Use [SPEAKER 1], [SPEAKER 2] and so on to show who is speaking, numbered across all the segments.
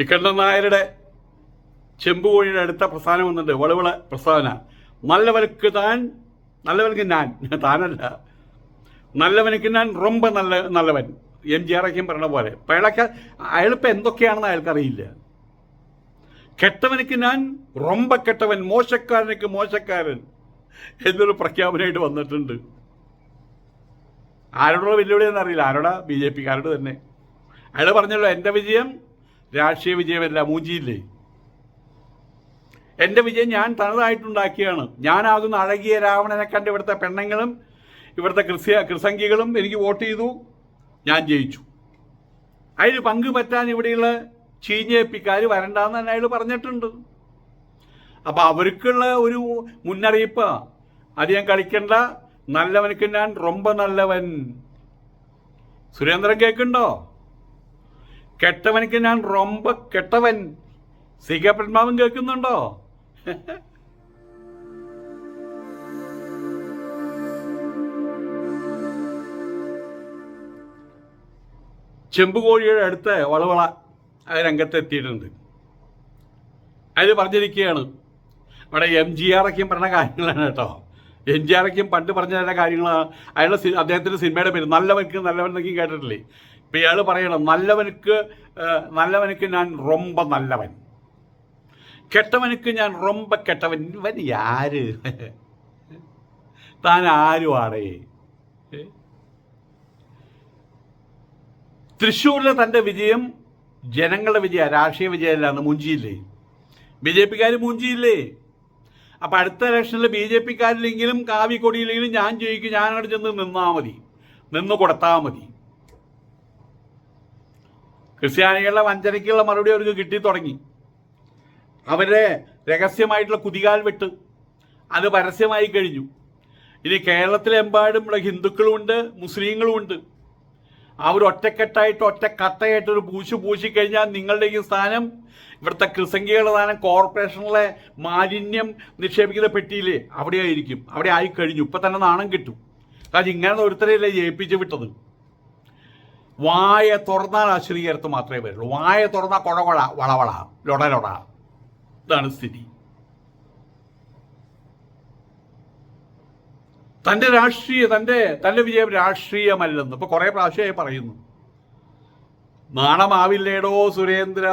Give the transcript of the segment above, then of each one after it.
[SPEAKER 1] ഇക്കണ്ണൻ നായരുടെ ചെമ്പുകോഴിയുടെ അടുത്ത പ്രസ്ഥാനം വന്നിട്ട് വളവിള പ്രസ്താവന നല്ലവർക്ക് താൻ നല്ലവർക്ക് ഞാൻ. താനല്ല. നല്ലവനക്ക് ഞാൻ റൊമ്പ നല്ല നല്ലവൻ. എം ജി ആറൊക്കെയും പറഞ്ഞ പോലെ. അപ്പം അയാളൊക്കെ അയാളിപ്പോൾ എന്തൊക്കെയാണെന്ന് അയാൾക്കറിയില്ല. കെട്ടവനക്ക് ഞാൻ റൊമ്പ കെട്ടവൻ മോശക്കാരനക്ക് മോശക്കാരൻ എന്നൊരു പ്രഖ്യാപനമായിട്ട് വന്നിട്ടുണ്ട്. ആരോടുള്ള വെല്ലുവിളി അറിയില്ല ആരോടാ? ബി ജെ പിക്കാരോട് തന്നെ. അയാൾ പറഞ്ഞല്ലോ എന്റെ വിജയം രാഷ്ട്രീയ വിജയമല്ല മൂഞ്ചിയില്ലേ എന്റെ വിജയം ഞാൻ തനതായിട്ടുണ്ടാക്കിയാണ്. ഞാനാകുന്ന അഴകിയ രാവണനെ കണ്ട് ഇവിടുത്തെ പെണ്ണുങ്ങളും ഇവിടുത്തെ കൃഷി കൃസംഖികളും എനിക്ക് വോട്ട് ചെയ്തു. ഞാൻ ജയിച്ചു. അതിന് പങ്ക് പറ്റാൻ ഇവിടെയുള്ള ചീഞ്ഞേപ്പിക്കാർ വരണ്ടെന്ന് തന്നെ അയാൾ പറഞ്ഞിട്ടുണ്ട്. അപ്പം അവർക്കുള്ള ഒരു മുന്നറിയിപ്പ്. അത് ഞാൻ കളിക്കണ്ട. നല്ലവനക്ക് ഞാൻ റൊമ്പ നല്ലവൻ. സുരേന്ദ്രൻ കേൾക്കുണ്ടോ കെട്ടവനക്ക് ഞാൻ റൊമ്പ കെട്ടവൻ. സി കെ പത്മാവൻ കേൾക്കുന്നുണ്ടോ? ചെമ്പുകോഴിയുടെ അടുത്ത് വളവള ആ രംഗത്തെത്തിയിട്ടുണ്ട്. അതിൽ പറഞ്ഞിരിക്കുകയാണ് ഇവിടെ എം ജി ആറൊക്കെയും പറഞ്ഞ കാര്യങ്ങളാണ് കേട്ടോ. എം ജി ആറൊക്കെയും പണ്ട് പറഞ്ഞ കാര്യങ്ങളാണ്. അയാളുടെ അദ്ദേഹത്തിന്റെ സിനിമയുടെ പേര് നല്ലവർക്ക് നല്ലവൻ എന്നൊക്കെയും കേട്ടിട്ടില്ലേ? ഇപ്പം ഇയാൾ പറയണം നല്ലവനുക്ക് നല്ലവനുക്ക് ഞാൻ റൊമ്പ നല്ലവൻ. കെട്ടവനുക്ക് ഞാൻ റൊമ്പ കെട്ടവൻ. ഇവൻ ആര് താൻ ആരുമാടേ തൃശ്ശൂരിലെ തന്റെ വിജയം ജനങ്ങളുടെ വിജയ രാഷ്ട്രീയ വിജയമല്ലാന്ന് മുഞ്ചിയില്ലേ? B J പിക്കാർ മുഞ്ചിയില്ലേ? അപ്പം അടുത്ത ഇലക്ഷനിൽ ബി ജെ പിക്കാരിലെങ്കിലും കാവി കൊടിയില്ലെങ്കിലും ഞാൻ ജയിക്കും ഞാൻ അവിടെ ചെന്ന് നിന്നാൽ മതി. നിന്ന് കൊടുത്താൽ മതി. ക്രിസ്ത്യാനികളുടെ വഞ്ചനയ്ക്കുള്ള മറുപടി അവർക്ക് കിട്ടി തുടങ്ങി. അവരുടെ രഹസ്യമായിട്ടുള്ള കുതികാൽ വെട്ട് അത് പരസ്യമായി കഴിഞ്ഞു. ഇനി കേരളത്തിലെമ്പാടും ഇവിടെ ഹിന്ദുക്കളുമുണ്ട് മുസ്ലിങ്ങളുമുണ്ട്. അവർ ഒറ്റക്കെട്ടായിട്ട് ഒറ്റ കത്തയായിട്ട് ഒരു പൂശു പൂശിക്കഴിഞ്ഞാൽ നിങ്ങളുടെ ഈ സ്ഥാനം ഇവിടുത്തെ ക്രിസംഖ്യകളുടെ സ്ഥാനം കോർപ്പറേഷനിലെ മാലിന്യം നിക്ഷേപിക്കുന്ന പെട്ടിയിലേ അവിടെ ആയിരിക്കും അവിടെ ആയി കഴിഞ്ഞു ഇപ്പം തന്നെ നാണം കിട്ടും. കാരണം ഇങ്ങനെ ഒരുത്തരെയല്ലേ ജയിപ്പിച്ച് വിട്ടത്. വായ തുറന്നാൽ അശ്രീകരത്ത് മാത്രമേ വരുള്ളൂ. വായ തുറന്നാൽ കൊഴകൊഴ വളവള ലൊട ലൊട. ഇതാണ് സ്ഥിതി. തന്റെ രാഷ്ട്രീയ തന്റെ തന്റെ വിജയം രാഷ്ട്രീയമല്ലെന്ന് ഇപ്പൊ കുറേ പ്രാവശ്യമായി പറയുന്നു. നാണമാവില്ലേടോ സുരേന്ദ്ര?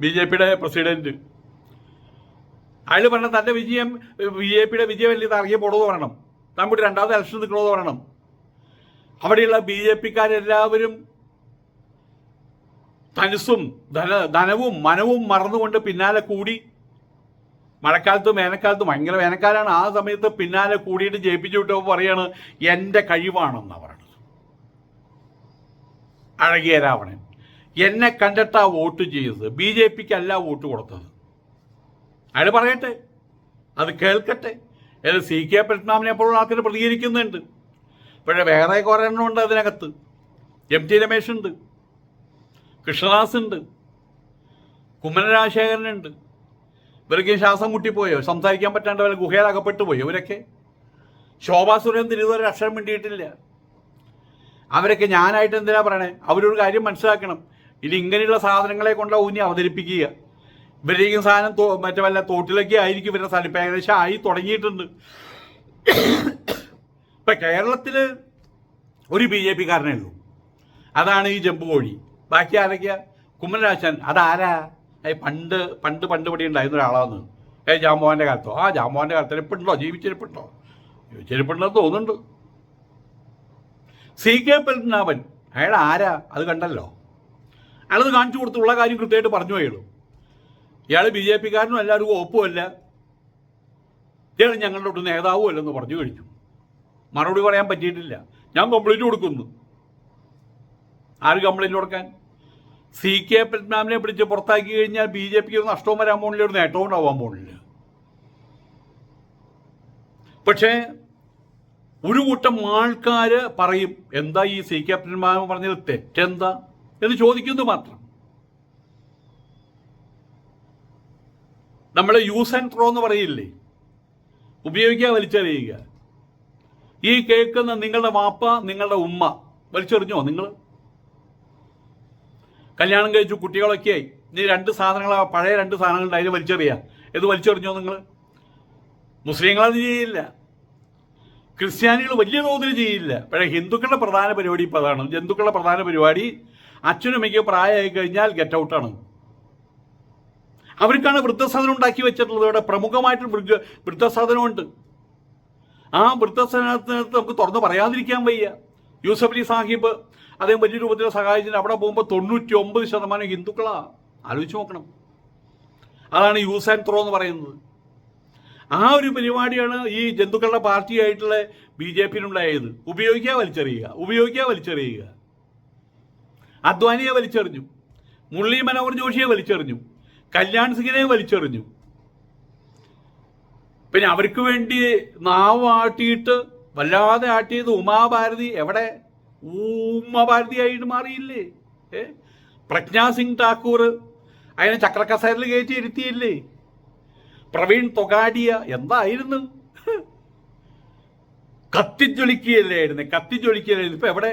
[SPEAKER 1] ബി ജെ പിയുടെ പ്രസിഡന്റ്. അയാൾ പറഞ്ഞ തന്റെ വിജയം ബി ജെ പിയുടെ വിജയമല്ല ഇത് അറിയപ്പെടുന്നത് പറയണം. താൻ കൂടി രണ്ടാമത്തെ ഇലക്ഷൻ നിൽക്കണമെന്ന് പറയണം. അവിടെയുള്ള ബി ജെ പിക്കാരെല്ലാവരും തനുസും ധന ധനവും മനവും മറന്നുകൊണ്ട് പിന്നാലെ കൂടി. മഴക്കാലത്ത് വേനൽക്കാലത്ത് ഭയങ്കര വേനൽക്കാലാണ് ആ സമയത്ത് പിന്നാലെ കൂടിയിട്ട് ജയിപ്പിച്ചു വിട്ടപ്പോൾ പറയാണ് എന്റെ കഴിവാണെന്നാണ് പറയണത്. അഴകിയ രാവണൻ എന്നെ കണ്ടിട്ടാ വോട്ട് ചെയ്തത്. ബി ജെ പിക്ക് അല്ല വോട്ട് കൊടുത്തത്. അയാൾ പറയട്ടെ അത് കേൾക്കട്ടെ. അത് സി കെ പത്മനാഭനെ പോലുള്ള ആൾക്കാർ പ്രതികരിക്കുന്നുണ്ട്. പക്ഷേ വേറെ കുറേ എണ്ണം ഉണ്ട് അതിനകത്ത്. എം ടി രമേശ് ഉണ്ട് കൃഷ്ണദാസ് ഉണ്ട് കുമ്മന രാജശേഖരനുണ്ട്. ഇവർക്ക് ശ്വാസം മുട്ടിപ്പോയോ? സംസാരിക്കാൻ പറ്റാണ്ട് വല്ല ഗുഹയിൽ അകപ്പെട്ടു പോയോ ഇവരൊക്കെ? ശോഭാ സുരേന്ദ്രൻ ഇതുവരെ അക്ഷരം മിണ്ടിയിട്ടില്ല അവരൊക്കെ ഞാനായിട്ട് എന്തിനാ പറയണേ? അവരൊരു കാര്യം മനസ്സിലാക്കണം. ഇനി ഇങ്ങനെയുള്ള സാധനങ്ങളെ കൊണ്ട് ഊന്നി അവതരിപ്പിക്കുക. ഇവരുടെയും സാധനം മറ്റേ വല്ല തോട്ടിലൊക്കെ ആയിരിക്കും ഇവരുടെ സ്ഥലം. ഏകദേശം ആയി തുടങ്ങിയിട്ടുണ്ട്. ഇപ്പം കേരളത്തിൽ ഒരു ബി ജെ പി കാരനേ ഉള്ളൂ. അതാണ് ഈ ജമ്പ് കോഴി. ബാക്കി ആരൊക്കെയാ? കുമ്മനരാശൻ അതാരാ? പണ്ട് പണ്ട് പണ്ട് ഇവിടെ ഉണ്ടായിരുന്ന ഒരാളാന്ന്. ഏ ജാമ്പോവാന്റെ കാലത്തോ? ആ ജാമ്പോവാന്റെ കാലത്ത് ഇരിപ്പുണ്ടോ ജീവിച്ചിരിപ്പുണ്ടോ ജീവിച്ചിരിപ്പുണ്ടെന്ന് തോന്നുന്നുണ്ട്. C K Padmanabhan. അയാൾ ആരാ? അത് കണ്ടല്ലോ. അയാളത് കാണിച്ചു കൊടുത്തുള്ള കാര്യം കൃത്യമായിട്ട് പറഞ്ഞു പോയുള്ളൂ ഇയാൾ ബി ജെ പിക്കാരനും എല്ലാവർക്കും ഒപ്പുമല്ല ഇയാൾ ഞങ്ങളുടെ ഒരു നേതാവും അല്ലെന്ന് പറഞ്ഞു കഴിഞ്ഞു. മറുപടി പറയാൻ പറ്റിയിട്ടില്ല. ഞാൻ കംപ്ലൈന്റ് കൊടുക്കുന്നു. ആര് കംപ്ലൈന്റ് കൊടുക്കാൻ? സി കെ പത്മാമിനെ പിടിച്ച് പുറത്താക്കി കഴിഞ്ഞാൽ ബി ജെ പിക്ക് ഒരു നഷ്ടവും വരാൻ പോകുന്നില്ല ഒരു നേട്ടവും ഉണ്ടാവാൻ പോകുന്നില്ല പക്ഷേ ഒരു കൂട്ടം ആൾക്കാർ പറയും എന്താ ഈ സി കെ പത്മാമ പറഞ്ഞത് തെറ്റെന്താ എന്ന് ചോദിക്കുന്നത് മാത്രം. നമ്മൾ യൂസ് ആൻഡ് ത്രോ എന്ന് പറയില്ലേ? ഉപയോഗിക്കുക വലിച്ചെറിയുക. ഈ കേൾക്കുന്ന നിങ്ങളുടെ വാപ്പ നിങ്ങളുടെ ഉമ്മ. വലിച്ചെറിഞ്ഞോ നിങ്ങൾ കല്യാണം കഴിച്ചു കുട്ടികളൊക്കെ ആയി. രണ്ട് സാധനങ്ങൾ പഴയ രണ്ട് സാധനങ്ങൾ അതിൽ വലിച്ചെറിയാം. ഇത് വലിച്ചെറിഞ്ഞോ നിങ്ങൾ മുസ്ലിങ്ങളത് ചെയ്യില്ല. ക്രിസ്ത്യാനികൾ വലിയ തോതിൽ ചെയ്യില്ല. പക്ഷേ ഹിന്ദുക്കളുടെ പ്രധാന പരിപാടി ഇപ്പോൾ അതാണ്. ഹിന്ദുക്കളുടെ പ്രധാന പരിപാടി അച്ഛനും അമ്മയ്ക്ക് പ്രായമായി കഴിഞ്ഞാൽ ഗെറ്റ് ഔട്ടാണ് അവർക്കാണ് വൃദ്ധസാധനം ഉണ്ടാക്കി വെച്ചിട്ടുള്ളത്. ഇവിടെ പ്രമുഖമായിട്ട് വൃദ്ധ വൃദ്ധസദനമുണ്ട് ആ വൃദ്ധസനത്തിനകത്ത് നമുക്ക് തുറന്ന് പറയാതിരിക്കാൻ വയ്യ. യൂസഫ് അലി സാഹിബ് അദ്ദേഹം വലിയ രൂപത്തിൽ സഹായിച്ചിട്ട് അവിടെ പോകുമ്പോൾ തൊണ്ണൂറ്റി ഒമ്പത് ശതമാനം ഹിന്ദുക്കളാണ് ആലോചിച്ച് നോക്കണം. അതാണ് യൂസ് ആൻഡ് ത്രോ എന്ന് പറയുന്നത്. ആ ഒരു പരിപാടിയാണ് ഈ ജന്തുക്കളുടെ പാർട്ടിയായിട്ടുള്ള ബി ജെ പിയിലുണ്ടായത്. ഉപയോഗിക്കുക വലിച്ചെറിയുക ഉപയോഗിക്കുക വലിച്ചെറിയുക. അദ്വാനിയെ വലിച്ചെറിഞ്ഞു. മുരളി മനോഹർ ജോഷിയെ വലിച്ചെറിഞ്ഞു. കല്യാൺ സിംഗിനെ വലിച്ചെറിഞ്ഞു. പിന്നെ അവർക്ക് വേണ്ടി നാവ് ആട്ടിയിട്ട് വല്ലാതെ ആട്ടിയത് ഉമാഭാരതി. എവിടെ? ഉമാഭാരതിയായിട്ട് മാറിയില്ലേ? ഏ? പ്രജ്ഞാ സിംഗ് ഠാക്കൂർ അതിനെ ചക്രക്കസേരയിൽ കയറ്റി ഇരുത്തിയില്ലേ? പ്രവീൺ തൊഗാഡിയ എന്തായിരുന്നു? കത്തിജ്വലിക്കുകയല്ലായിരുന്നു കത്തിജ്വലിക്കുകയല്ലായിരുന്നു. ഇപ്പൊ എവിടെ?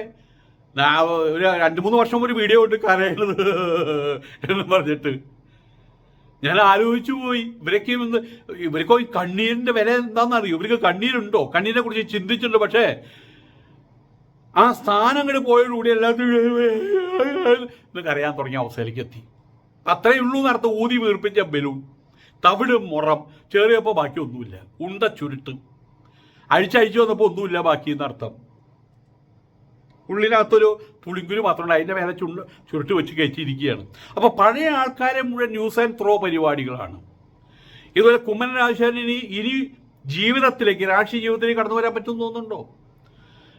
[SPEAKER 1] ഒരു രണ്ട് മൂന്ന് വർഷം ഒരു വീഡിയോ ഉണ്ട് കരയുന്നത് എന്ന് പറഞ്ഞിട്ട്. ഞാൻ ആലോചിച്ചു പോയി. ഇവരൊക്കെ ഇന്ന് ഇവരൊക്കെ ഈ കണ്ണീരിന്റെ വില എന്താണെന്നറിയോ? ഇവർക്ക് കണ്ണീരുണ്ടോ? കണ്ണീരിനെ കുറിച്ച് ചിന്തിച്ചിട്ടുണ്ട് പക്ഷേ ആ സ്ഥാനം അങ്ങോട്ട് പോയതോടുകൂടി എല്ലാത്തിനും അറിയാൻ തുടങ്ങിയ അവസ്ഥയിലേക്ക് എത്തി. അത്രയേ ഉള്ളൂ എന്നർത്ഥം ഊതി വീർപ്പിച്ച ബലൂൺ തവിട് മുറം ചേറിയപ്പോൾ ബാക്കി ഒന്നുമില്ല ഉണ്ട ചുരുട്ട്. അഴിച്ചഴിച്ചു വന്നപ്പോൾ ഒന്നുമില്ല ബാക്കി എന്നർത്ഥം. ഉള്ളിനകത്തൊരു പുളിങ്കുരു മാത്രമുണ്ട്. അതിന്റെ മേലെ ചുണ്ട് ചുരുട്ട് വെച്ച് കയറ്റിയിരിക്കുകയാണ്. അപ്പോൾ പഴയ ആൾക്കാരെ മുഴുവൻ ന്യൂസ് ആൻഡ് ത്രോ പരിപാടികളാണ്. ഇതുപോലെ കുമ്മൻ രാജശേഖരൻ ഇനി ഇനി ജീവിതത്തിലേക്ക് രാഷ്ട്രീയ ജീവിതത്തിലേക്ക് കടന്നു വരാൻ പറ്റുമെന്ന് തോന്നുന്നുണ്ടോ?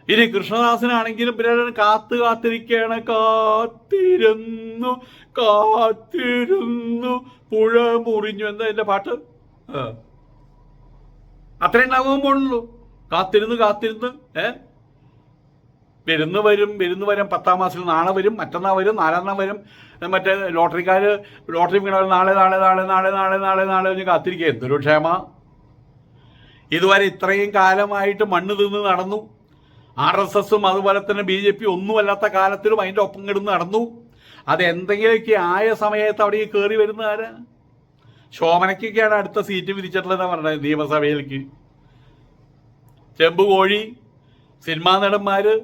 [SPEAKER 1] ഇനി കൃഷ്ണദാസനാണെങ്കിലും പിന്നെ കാത്തു കാത്തിരിക്കുകയാണ് കാത്തിരുന്നു കാത്തിരുന്നു. പുഴ മുറിഞ്ഞു. എന്താ എന്റെ പാട്ട്. അത്രയും ഉണ്ടാകുമ്പോഴുള്ളൂ കാത്തിരുന്ന് കാത്തിരുന്ന് ഏ? വിരുന്ന് വരും വരുന്നു വരും. പത്താം മാസത്തിൽ നാളെ വരും മറ്റന്നാൾ വരും നാലാം വരും. മറ്റേ ലോട്ടറിക്കാർ ലോട്ടറി വീണവർ നാളെ നാളെ നാളെ നാളെ നാളെ നാളെ നാളെ കഴിഞ്ഞ് കാത്തിരിക്കുക എന്തൊരു ക്ഷേമ. ഇതുവരെ ഇത്രയും കാലമായിട്ട് മണ്ണ് തിന്ന് നടന്നു. ആർ എസ് എസും അതുപോലെ തന്നെ ബി ജെ പി ഒന്നുമല്ലാത്ത കാലത്തിലും അതിന്റെ ഒപ്പം കിടന്ന് നടന്നു. അത് എന്തെങ്കിലുമൊക്കെ ആയ സമയത്ത് അവിടെ ഈ കയറി വരുന്ന ആരാ? ശോഭനയ്ക്കൊക്കെയാണ് അടുത്ത സീറ്റ് വിരിച്ചിട്ടുള്ളതെന്ന് പറഞ്ഞത് നിയമസഭയിലേക്ക്. ചെമ്പ് കോഴി സിനിമാ നടന്മാര്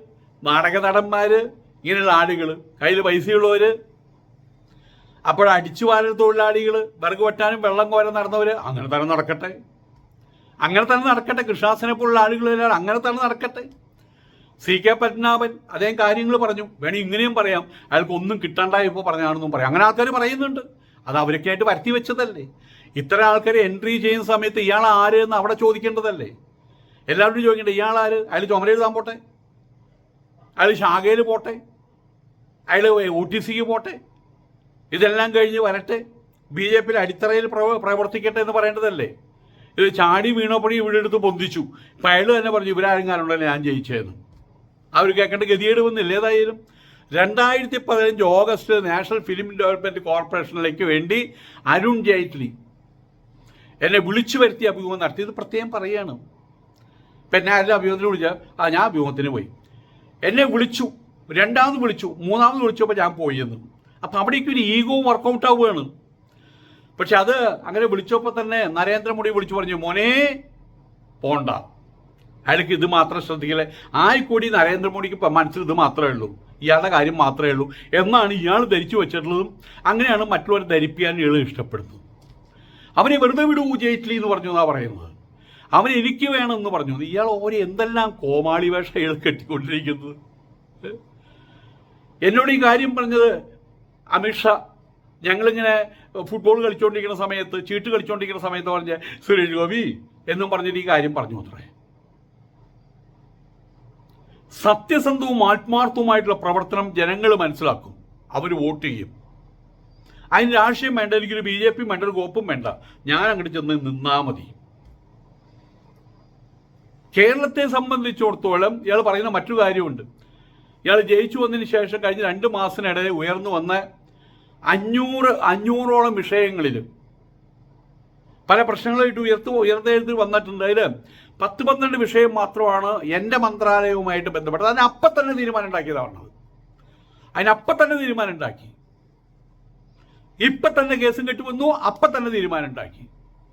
[SPEAKER 1] നാടക നടന്മാര് ഇങ്ങനെയുള്ള ആളുകൾ കയ്യിൽ പൈസയുള്ളവര് അപ്പോൾ വാരുന്ന തൊഴിലാളികൾ വിറക് വെട്ടാനും വെള്ളം കോരാൻ നടന്നവര് അങ്ങനെ തന്നെ നടക്കട്ടെ. അങ്ങനെ തന്നെ നടക്കട്ടെ. കൃഷ്ണാസനെ പോലുള്ള ആളുകളെല്ലാം അങ്ങനെ തന്നെ നടക്കട്ടെ. സി കെ പത്മനാഭൻ അദ്ദേഹം കാര്യങ്ങൾ പറഞ്ഞു. വേണേ ഇങ്ങനെയും പറയാം. അയാൾക്ക് ഒന്നും കിട്ടാണ്ടായപ്പോൾ പറഞ്ഞാണെന്നും പറയാം. അങ്ങനെ ആൾക്കാർ പറയുന്നുണ്ട്. അത് അവരൊക്കെ ആയിട്ട് വരുത്തി വെച്ചതല്ലേ. ഇത്ര ആൾക്കാർ എൻട്രി ചെയ്യുന്ന സമയത്ത് ഇയാൾ ആര് എന്ന് അവിടെ ചോദിക്കേണ്ടതല്ലേ? എല്ലാവരും ചോദിക്കേണ്ടത് ഇയാൾ ആര്? അയാൾ ചുമരെഴുതാൻ പോട്ടെ. അയാൾ ശാഖയിൽ പോട്ടെ. അയാൾ ഒ ടി സിക്ക് പോട്ടെ. ഇതെല്ലാം കഴിഞ്ഞ് വരട്ടെ. ബി ജെ പിയിൽ അടിത്തറയിൽ പ്രവ- പ്രവർത്തിക്കട്ടെ എന്ന് പറയേണ്ടതല്ലേ? ഇത് ചാടി വീണപ്പണി ഇവിടെ എടുത്ത് പൊന്തിച്ചു. ഇപ്പം അയാൾ തന്നെ പറഞ്ഞു ഇവരാരെങ്ങാനുണ്ടല്ലോ ഞാൻ ജയിച്ചതെന്ന് അവർ കേൾക്കേണ്ട ഗതികേട് വന്നില്ല. ഏതായാലും രണ്ടായിരത്തി പതിനഞ്ച് ഓഗസ്റ്റ് നാഷണൽ ഫിലിം ഡെവലപ്മെന്റ് കോർപ്പറേഷനിലേക്ക് വേണ്ടി അരുൺ ജെയ്റ്റ്ലി എന്നെ വിളിച്ചു വരുത്തി അഭിമുഖം നടത്തി. ഇത് പ്രത്യേകം പറയുകയാണ് ഇപ്പം എന്നെ ആരുടെ അഭിമുഖത്തിന് വിളിച്ചാൽ ആ ഞാൻ അഭിമുഖത്തിന് പോയി. എന്നെ വിളിച്ചു രണ്ടാമത് വിളിച്ചു മൂന്നാമത് വിളിച്ചപ്പോൾ ഞാൻ പോയി എന്ന്. അപ്പം അവിടേക്ക് ഒരു ഈഗോ വർക്കൗട്ട് ആവുകയാണ്. പക്ഷെ അത് അങ്ങനെ വിളിച്ചപ്പോൾ തന്നെ നരേന്ദ്രമോദി വിളിച്ചു പറഞ്ഞു മോനെ പോണ്ട. അയാൾക്ക് ഇത് മാത്രം ശ്രദ്ധിക്കലേ ആയിക്കൂടി നരേന്ദ്രമോദിക്ക് മനസ്സിൽ ഇത് മാത്രമേ ഉള്ളൂ. ഇയാളുടെ കാര്യം മാത്രമേ ഉള്ളൂ. എന്നാണ് ഇയാൾ ധരിച്ചു വെച്ചിട്ടുള്ളതും അങ്ങനെയാണ് മറ്റുള്ളവരെ ധരിപ്പിക്കാൻ ഇയാൾ ഇഷ്ടപ്പെടുന്നത്. അവനെ വെറുതെ വിടൂ ജയ്റ്റ്ലി എന്ന് പറഞ്ഞു എന്നാണ് പറയുന്നത്. അവൻ എനിക്ക് വേണമെന്ന് പറഞ്ഞു. ഇയാൾ ഓരോ എന്തെല്ലാം കോമാളി വേഷ ഇയാൾ കെട്ടിക്കൊണ്ടിരിക്കുന്നത്? എന്നോട് ഈ കാര്യം പറഞ്ഞത് അമിത്ഷാ. ഞങ്ങളിങ്ങനെ ഫുട്ബോൾ കളിച്ചുകൊണ്ടിരിക്കുന്ന സമയത്ത് ചീട്ട് കളിച്ചുകൊണ്ടിരിക്കുന്ന സമയത്ത് പറഞ്ഞ സുരേഷ് ഗോപി എന്നും പറഞ്ഞിട്ട് ഈ കാര്യം പറഞ്ഞു അത്രേ. സത്യസന്ധവും ആത്മാർത്ഥവുമായിട്ടുള്ള പ്രവർത്തനം ജനങ്ങൾ മനസ്സിലാക്കും. അവർ വോട്ട് ചെയ്യും. അതിന് രാഷ്ട്രീയം വേണ്ട എനിക്കൊരു ബി ജെ പി വേണ്ട ഒരു കോപ്പും വേണ്ട. ഞാൻ അങ്ങോട്ട് ചെന്ന് നിന്നാൽ മതി. കേരളത്തെ സംബന്ധിച്ചിടത്തോളം ഇയാൾ പറയുന്ന മറ്റൊരു കാര്യമുണ്ട്. ഇയാൾ ജയിച്ചു വന്നതിന് ശേഷം കഴിഞ്ഞ രണ്ട് മാസത്തിനിടെ ഉയർന്നു വന്ന അഞ്ഞൂറ് അഞ്ഞൂറോളം വിഷയങ്ങളിൽ പല പ്രശ്നങ്ങളായിട്ട് ഉയർത്തു ഉയർത്തെഴുതി വന്നിട്ടുണ്ട്. അതിൽ പത്ത് പന്ത്രണ്ട് വിഷയം മാത്രമാണ് എന്റെ മന്ത്രാലയവുമായിട്ട് ബന്ധപ്പെട്ടത്. അതിനപ്പം തന്നെ തീരുമാനം ഉണ്ടാക്കിയതാണ് അതിനപ്പം തന്നെ തീരുമാനം ഉണ്ടാക്കി. ഇപ്പം തന്നെ കേസും കെട്ടുവന്നു അപ്പം തന്നെ തീരുമാനം ഉണ്ടാക്കി.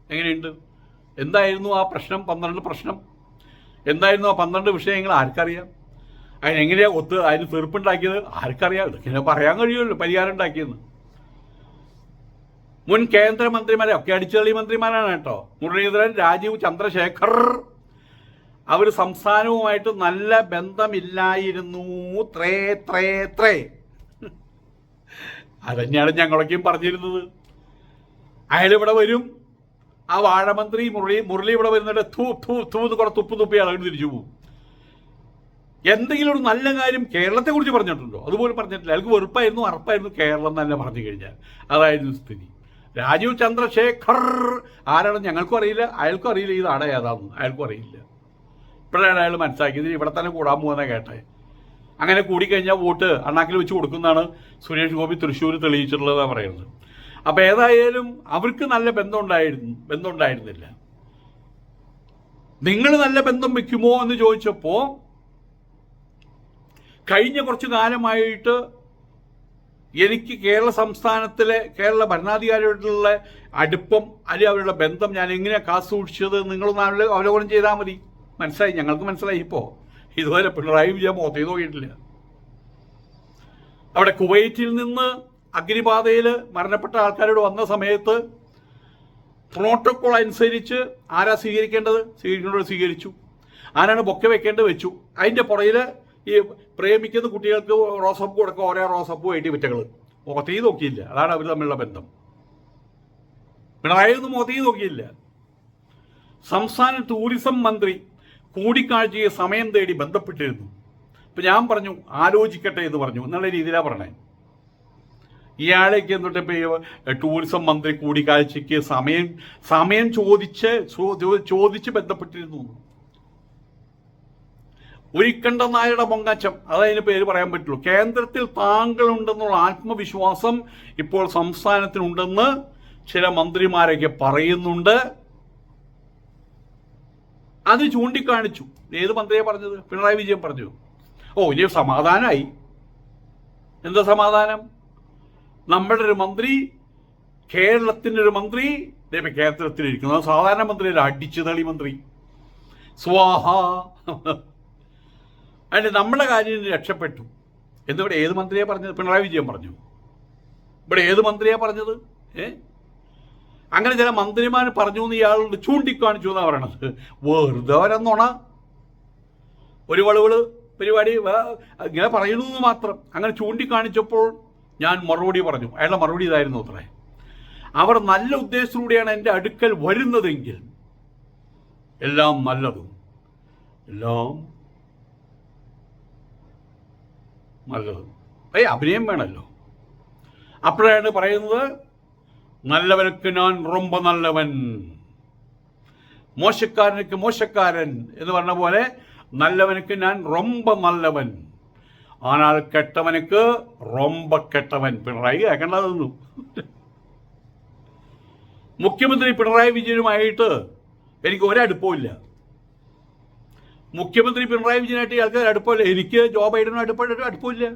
[SPEAKER 1] എങ്ങനെയുണ്ട്? എന്തായിരുന്നു ആ പ്രശ്നം? പന്ത്രണ്ട് പ്രശ്നം? എന്തായിരുന്നു ആ പന്ത്രണ്ട് വിഷയങ്ങൾ ആർക്കറിയാം? അതിനെങ്ങനെയാ ഒത്ത് അതിന് തീർപ്പുണ്ടാക്കിയത് ആർക്കറിയാം. ഇതൊക്കെ പറയാൻ കഴിയുമല്ലോ പരിഹാരം ഉണ്ടാക്കിയെന്ന്. മുൻ കേന്ദ്രമന്ത്രിമാരെ ഒക്കെ അടിച്ചുതള്ളി മന്ത്രിമാരാണ് കേട്ടോ. മുരളീധരൻ രാജീവ് ചന്ദ്രശേഖർ. അവർ സംസ്ഥാനവുമായിട്ട് നല്ല ബന്ധമില്ലായിരുന്നു. ത്രേ ത്രേ ത്രേ. അതന്നെയാണ് ഞങ്ങളൊക്കെയും പറഞ്ഞിരുന്നത്. അയാൾ ഇവിടെ വരും. ആ വാഴമന്ത്രി മുരളി മുരളി ഇവിടെ വരുന്നിട്ട് തൂ തൂ തൂ എന്ന് കുറെ തുപ്പ് തുപ്പി അളവ് തിരിച്ചു പോകും. എന്തെങ്കിലും ഒരു നല്ല കാര്യം കേരളത്തെ കുറിച്ച് പറഞ്ഞിട്ടുണ്ടോ? അതുപോലെ പറഞ്ഞിട്ടില്ല. അയാൾക്ക് വെറുപ്പായിരുന്നു അറപ്പായിരുന്നു കേരളം തന്നെ പറഞ്ഞു കഴിഞ്ഞാൽ. അതായിരുന്നു സ്ഥിതി. രാജീവ് ചന്ദ്രശേഖർ ആരാണെന്ന് ഞങ്ങൾക്കും അറിയില്ല അയാൾക്കും അറിയില്ല ഈ നാട് ഏതാണെന്ന്. അയാൾക്കും അറിയില്ല. ഇപ്പോഴാണ് അയാൾ മനസ്സിലാക്കിയത്. ഇവിടെ തന്നെ കൂടാൻ പോകുന്ന കേട്ടെ. അങ്ങനെ കൂടിക്കഴിഞ്ഞാൽ വോട്ട് അണ്ണാക്കിൽ വെച്ച് കൊടുക്കുന്നതാണ് സുരേഷ് ഗോപി തൃശ്ശൂർ തെളിയിച്ചിട്ടുള്ളതാണ് പറയുന്നത്. അപ്പോൾ ഏതായാലും അവർക്ക് നല്ല ബന്ധം ഉണ്ടായിരുന്നു ബന്ധം ഉണ്ടായിരുന്നില്ല നിങ്ങൾ നല്ല ബന്ധം വെക്കുമോ എന്ന് ചോദിച്ചപ്പോൾ കഴിഞ്ഞ കുറച്ചു കാലമായിട്ട് എനിക്ക് കേരള സംസ്ഥാനത്തിലെ കേരള ഭരണാധികാരിയോടുള്ള അടുപ്പം അല്ലെങ്കിൽ അവരുടെ ബന്ധം ഞാൻ എങ്ങനെയാണ് കാസൂക്ഷിച്ചത് നിങ്ങളൊന്ന് അവല- അവലോകനം ചെയ്താൽ മതി. മനസ്സിലായി? ഞങ്ങൾക്ക് മനസ്സിലായി ഇപ്പോ. ഇതുവരെ പിണറായി വിജയൻ മുഖത്തേക്ക് നോക്കിയിട്ടില്ല. അവിടെ കുവൈറ്റിൽ നിന്ന് അഗ്നിപാതയിൽ മരണപ്പെട്ട ആൾക്കാരോട് വന്ന സമയത്ത് പ്രോട്ടോക്കോൾ അനുസരിച്ച് ആരാ സ്വീകരിക്കേണ്ടത്? സ്വീകരിക്കേണ്ടത് സ്വീകരിച്ചു. ആരാണ് ബൊക്കെ വെക്കേണ്ടത് വെച്ചു. അതിന്റെ പുറയിൽ ഈ പ്രേമിക്കുന്ന കുട്ടികൾക്ക് റോസപ്പ് കൊടുക്കുക ഓരോ റോസപ്പ് വേണ്ടി വിറ്റകൾ മുഖത്തേക്ക് നോക്കിയില്ല. അതാണ് അവർ തമ്മിലുള്ള ബന്ധം. പിണറായി ഒന്നും നോക്കിയില്ല. സംസ്ഥാന ടൂറിസം മന്ത്രി കൂടിക്കാഴ്ചയെ സമയം തേടി ബന്ധപ്പെട്ടിരുന്നു. ഇപ്പം ഞാൻ പറഞ്ഞു ആലോചിക്കട്ടെ എന്ന് പറഞ്ഞു. എന്നുള്ള രീതിയിലാണ് പറഞ്ഞത് ഇയാളേക്ക് എന്നിട്ട് ടൂറിസം മന്ത്രി കൂടിക്കാഴ്ചയ്ക്ക് സമയം സമയം ചോദിച്ച് ചോദിച്ച് ബന്ധപ്പെട്ടിരുന്നു. ഒരിക്കണ്ട നായരുടെ പൊങ്ങച്ചം അതതിന് പേര് പറയാൻ പറ്റുള്ളൂ. കേന്ദ്രത്തിൽ താങ്കൾ ഉണ്ടെന്നുള്ള ആത്മവിശ്വാസം ഇപ്പോൾ സംസ്ഥാനത്തിനുണ്ടെന്ന് ചില മന്ത്രിമാരൊക്കെ പറയുന്നുണ്ട്. അത് ചൂണ്ടിക്കാണിച്ചു. ഏത് മന്ത്രിയെ പറഞ്ഞത്? പിണറായി വിജയൻ പറഞ്ഞു. ഓ ഇനി സമാധാനമായി എന്താ സമാധാനം? നമ്മുടെ ഒരു മന്ത്രി കേരളത്തിന്റെ ഒരു മന്ത്രി കേന്ദ്രത്തിലിരിക്കുന്നു അത് സാധാരണ മന്ത്രിയല്ല അടിച്ചു തളി മന്ത്രി. സ്വാഹ. അതിന് നമ്മുടെ കാര്യം രക്ഷപ്പെട്ടു. എന്നിവിടെ ഏത് മന്ത്രിയെ പറഞ്ഞത്? പിണറായി വിജയൻ പറഞ്ഞു. ഇവിടെ ഏത് മന്ത്രിയെ പറഞ്ഞത്? ഏ? അങ്ങനെ ചില മന്ത്രിമാർ പറഞ്ഞു എന്ന് ഇയാളോട് ചൂണ്ടിക്കാണിച്ചു എന്നാണ് പറയണത്. വെറുതെ ഒരു വളവുകൾ പരിപാടി ഇങ്ങനെ പറയുന്നു മാത്രം. അങ്ങനെ ചൂണ്ടിക്കാണിച്ചപ്പോൾ ഞാൻ മറുപടി പറഞ്ഞു. അയാളുടെ മറുപടി ഇതായിരുന്നു അത്രേ. അവർ നല്ല ഉദ്ദേശത്തിലൂടെയാണ് എന്റെ അടുക്കൽ വരുന്നതെങ്കിൽ എല്ലാം നല്ലതും. എല്ലാം നല്ലതും. ഏയ് അഭിനയം വേണമല്ലോ. അപ്പോഴാണ് പറയുന്നത് നല്ലവനൊക്കെ ഞാൻ റൊമ്പ നല്ലവൻ മോശക്കാരനൊക്കെ മോശക്കാരൻ എന്ന് പറഞ്ഞ പോലെ നല്ലവനൊക്കെ ഞാൻ റൊമ്പ നല്ലവൻ. ஆனால் കെട്ടവനുക്ക് റൊമ്പ കെട്ടവൻ പിണറായി കേൾക്കേണ്ടതൊന്നും മുഖ്യമന്ത്രി പിണറായി വിജയനുമായിട്ട് എനിക്ക് ഒരടുപ്പമില്ല മുഖ്യമന്ത്രി പിണറായി വിജയനായിട്ട് ഇയാൾക്ക് അടുപ്പമില്ല എനിക്ക് ജോ ബൈഡനും അടുപ്പമായിട്ട് അടുപ്പമില്ല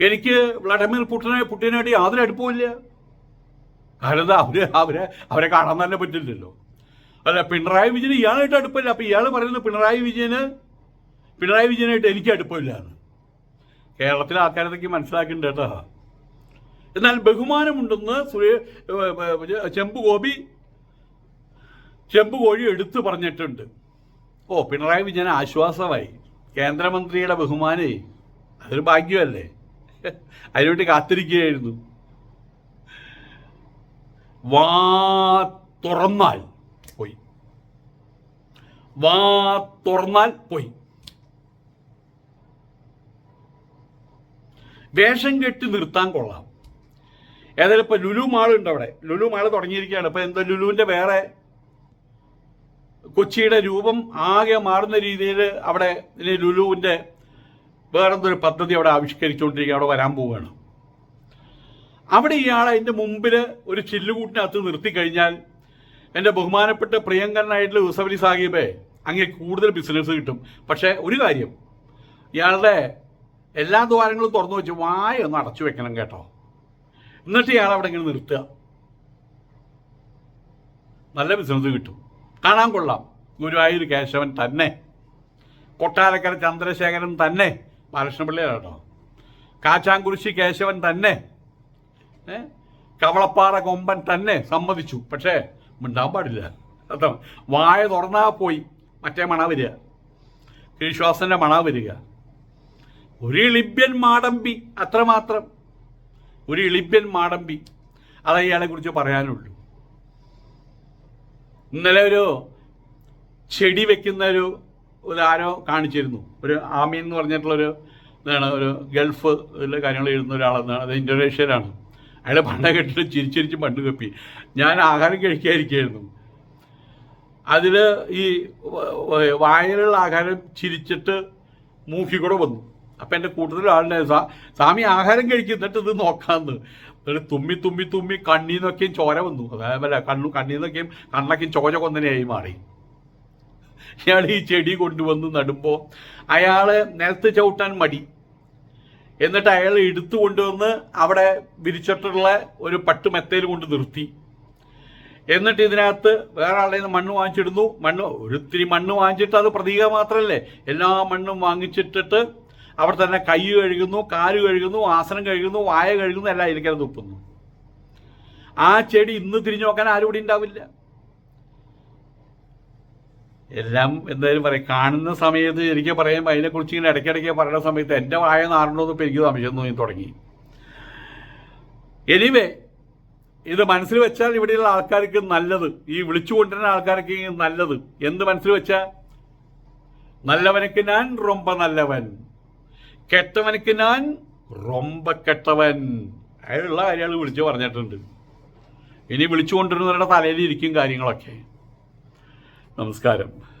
[SPEAKER 1] എനിക്ക് വ്ളാഡിമിർ പുട്ടിനെ പുട്ടിനായിട്ട് യാതൊരു അടുപ്പമില്ല കാരണം എന്താ അവര് അവരെ അവരെ കാണാൻ തന്നെ പറ്റില്ലല്ലോ അല്ല പിണറായി വിജയന് ഇയാളായിട്ട് അടുപ്പമില്ല അപ്പൊ ഇയാൾ പറയുന്നത് പിണറായി വിജയന് പിണറായി വിജയനായിട്ട് എനിക്ക് അടുപ്പമില്ലാന്ന് കേരളത്തിലെ ആൾക്കാരതൊക്കെ മനസ്സിലാക്കുന്നുണ്ട് കേട്ടോ. എന്നാൽ ബഹുമാനമുണ്ടെന്ന് സുരേ ചെമ്പ് ഗോപി ചെമ്പ് കോഴി എടുത്തു പറഞ്ഞിട്ടുണ്ട്. ഓ പിണറായി വിജയൻ ആശ്വാസമായി. കേന്ദ്രമന്ത്രിയുടെ ബഹുമാനേ അതൊരു ഭാഗ്യമല്ലേ? അതിനുവേണ്ടി കാത്തിരിക്കുകയായിരുന്നു. വാ തുറന്നാൽ പോയി. വാ തുറന്നാൽ പോയി. വേഷം കെട്ടി നിർത്താൻ കൊള്ളാം. ഏതായാലും ഇപ്പൊ ലുലു മാളുണ്ട് അവിടെ. ലുലു മാൾ തുടങ്ങിയിരിക്കുകയാണ്. ഇപ്പൊ എന്താ ലുലുവിന്റെ വേറെ കൊച്ചിയുടെ രൂപം ആകെ മാറുന്ന രീതിയിൽ അവിടെ ഇനി ലുലുവിന്റെ വേറെന്തൊരു പദ്ധതി അവിടെ ആവിഷ്കരിച്ചുകൊണ്ടിരിക്കുക അവിടെ വരാൻ പോവുകയാണ്. അവിടെ ഇയാൾ അതിന്റെ മുമ്പിൽ ഒരു ചില്ലുകൂട്ടിനകത്ത് നിർത്തി കഴിഞ്ഞാൽ എന്റെ ബഹുമാനപ്പെട്ട പ്രിയങ്കരനായിട്ടുള്ള യൂസഫലി സാഹിബേ അങ്ങനെ കൂടുതൽ ബിസിനസ് കിട്ടും. പക്ഷേ ഒരു കാര്യം ഇയാളുടെ എല്ലാ ദ്വാരങ്ങളും തുറന്നു വെച്ച് വായ ഒന്ന് അടച്ചു വെക്കണം കേട്ടോ. എന്നിട്ട് ഇയാൾ അവിടെ ഇങ്ങനെ നിർത്തുക. നല്ല ബിസിനസ് കിട്ടും. കാണാൻ കൊള്ളാം. ഗുരുവായൂർ കേശവൻ തന്നെ. കൊട്ടാരക്കര ചന്ദ്രശേഖരൻ തന്നെ. ബാലകൃഷ്ണപിള്ളയാണ് കേട്ടോ. കാച്ചാങ്കുരിശി കേശവൻ തന്നെ? കവളപ്പാറ കൊമ്പൻ തന്നെ സമ്മതിച്ചു. പക്ഷേ മിണ്ടാൻ പാടില്ല. അർത്ഥം വായ തുറന്നാ പോയി. മറ്റേ മണ വരിക. കീഴ്ശ്വാസന്റെ മണ വരിക. ഒരു ഇളിബ്യൻ മാടമ്പി അത്രമാത്രം. ഒരു ഇളിബ്യൻ മാടമ്പി. അത് ഇയാളെ കുറിച്ച് പറയാനുള്ളൂ. ഇന്നലെ ഒരു ചെടി വെക്കുന്ന ഒരു ഇതാരോ കാണിച്ചിരുന്നു. ഒരു ആമീൻ എന്ന് പറഞ്ഞിട്ടുള്ളൊരു ഇതാണ് ഒരു ഗൾഫ് ഇതിലെ കാര്യങ്ങൾ എഴുതുന്ന ഒരാളെന്നാണ് അത് ഇൻഡോനേഷ്യയിലാണ് അയാൾ പണ്ട കെട്ടിട്ട് ചിരിച്ചിരിച്ച് പണ്ട് കപ്പി. ഞാൻ ആഹാരം കഴിക്കാതിരിക്കുകയായിരുന്നു. അതിൽ ഈ വ- വ- വായിലുള്ള ആഹാരം ചിരിച്ചിട്ട് മൂക്കിക്കൂടെ വന്നു. അപ്പം എന്റെ കൂട്ടത്തിൽ സാ- സ്വാമി ആഹാരം കഴിക്കും എന്നിട്ട് ഇത് നോക്കാമെന്ന് എന്നിട്ട് തുമ്മി തുമ്മി തുമ്മി കണ്ണിൽ നിന്നൊക്കെയും ചോര വന്നു. അതേപോലെ കണ്ണു കണ്ണിൽ നിന്നൊക്കെയും കണ്ണൊക്കെയും ചോര കൊന്നനെയായി മാറി. ഇയാൾ ഈ ചെടി കൊണ്ടുവന്ന് നടുമ്പോൾ അയാൾ നിലത്ത് ചവിട്ടാൻ മടി. എന്നിട്ട് അയാൾ എടുത്തു കൊണ്ടുവന്ന് അവിടെ വിരിച്ചിട്ടുള്ള ഒരു പട്ട് മെത്തയിൽ കൊണ്ട് നിർത്തി. എന്നിട്ട് ഇതിനകത്ത് വേറെ ആളുടെ മണ്ണ് വാങ്ങിച്ചിടുന്നു. മണ്ണ് ഒരിത്തിരി മണ്ണ് വാങ്ങിച്ചിട്ട് അത് പ്രതീക മാത്രമല്ലേ? എല്ലാ മണ്ണും വാങ്ങിച്ചിട്ടിട്ട് അവിടെ തന്നെ കൈ കഴുകുന്നു കാൽ കഴുകുന്നു ആസനം കഴുകുന്നു വായ കഴുകുന്നു എല്ലാം ഇരിക്കാൻ തുപ്പുന്നു. ആ ചെടി ഇന്ന് തിരിഞ്ഞു നോക്കാൻ ആരും ഇവിടെ ഉണ്ടാവില്ല. എല്ലാം എന്തായാലും പറയും. കാണുന്ന സമയത്ത് എനിക്ക് പറയാം അതിനെക്കുറിച്ച് ഇങ്ങനെ ഇടയ്ക്കിടയ്ക്ക് പറയുന്ന സമയത്ത് എന്റെ വായ നാറണമെന്ന് ഇപ്പം എനിക്ക് സംശയം തോന്നി തുടങ്ങി. എനിവേ ഇത് മനസ്സിൽ വെച്ചാൽ ഇവിടെയുള്ള ആൾക്കാർക്ക് നല്ലത് ഈ വിളിച്ചു കൊണ്ടുവരുന്ന ആൾക്കാർക്ക് നല്ലത്. എന്ത് മനസ്സിൽ വെച്ചാൽ നല്ലവനക്ക് ഞാൻ റൊമ്പ നല്ലവൻ. കെട്ടവനക്ക് ഞാൻ റൊമ്പ കെട്ടവൻ. അയാളുള്ള കാര്യങ്ങൾ വിളിച്ചു പറഞ്ഞിട്ടുണ്ട്. ഇനി വിളിച്ചു കൊണ്ടുവരുന്നവരുടെ തലയിൽ ഇരിക്കും കാര്യങ്ങളൊക്കെ. നമസ്കാരം.